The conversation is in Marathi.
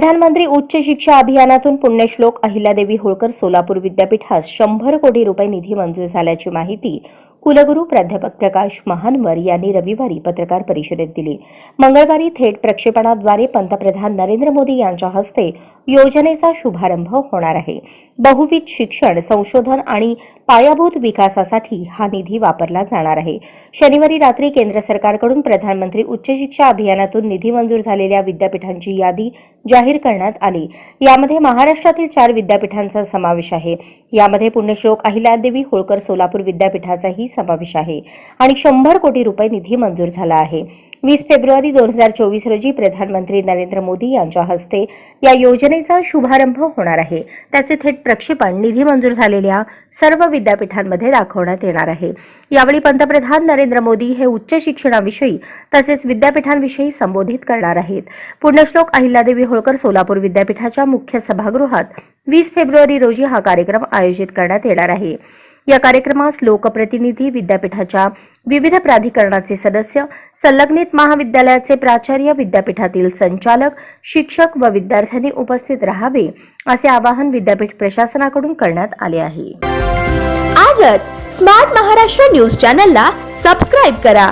प्रधानमंत्री उच्च शिक्षा अभियानातून पुण्यश्लोक अहिल्यादेवी होळकर सोलापूर विद्यापीठास शंभर कोटी रुपये निधी मंजूर झाल्याची माहिती कुलगुरू प्राध्यापक प्रकाश महानवर यांनी रविवारी पत्रकार परिषदेत दिली. मंगळवारी थेट प्रक्षेपणाद्वारे पंतप्रधान नरेंद्र मोदी यांच्या हस्ते योजनेचा शुभारंभ होणार आहे. बहुविध शिक्षण संशोधन आणि पायाभूत विकासासाठी हा निधी वापरला जाणार आहे. शनिवारी रात्री केंद्र सरकारकडून प्रधानमंत्री उच्च शिक्षा अभियानातून निधी मंजूर झालेल्या विद्यापीठांची यादी जाहीर करण्यात आली. यामध्ये महाराष्ट्रातील चार विद्यापीठांचा समावेश आहे. यामध्ये पुण्यश्लोक अहिल्यादेवी होळकर सोलापूर विद्यापीठाचाही समावेश आहे आणि शंभर कोटी रुपये निधी मंजूर झाला आहे. वीस फेब्रुवारी दोन हजार चोवीस रोजी प्रधानमंत्री नरेंद्र मोदी यांच्या हस्ते या योजनेचा शुभारंभ होणार आहे. त्याचे थेट प्रक्षेपण निधी मंजूर झालेल्या सर्व विद्यापीठांमध्ये दाखवण्यात येणार आहे. यावेळी पंतप्रधान नरेंद्र मोदी हे उच्च शिक्षणाविषयी तसेच विद्यापीठांविषयी संबोधित करणार आहेत. पुण्यश्लोक अहिल्यादेवी होळकर सोलापूर विद्यापीठाच्या मुख्य सभागृहात वीस फेब्रुवारी रोजी हा कार्यक्रम आयोजित करण्यात येणार आहे. या कार्यक्रमास लोकप्रतिनिधी विद्यापीठाच्या विविध प्राधिकरणाचे सदस्य संलग्नित महाविद्यालयाचे प्राचार्य विद्यापीठातील संचालक शिक्षक व विद्यार्थ्यांनी उपस्थित राहावे असे आवाहन विद्यापीठ प्रशासनाकडून करण्यात आले आहे. आजच स्मार्ट महाराष्ट्र न्यूज चॅनलला सबस्क्राईब करा.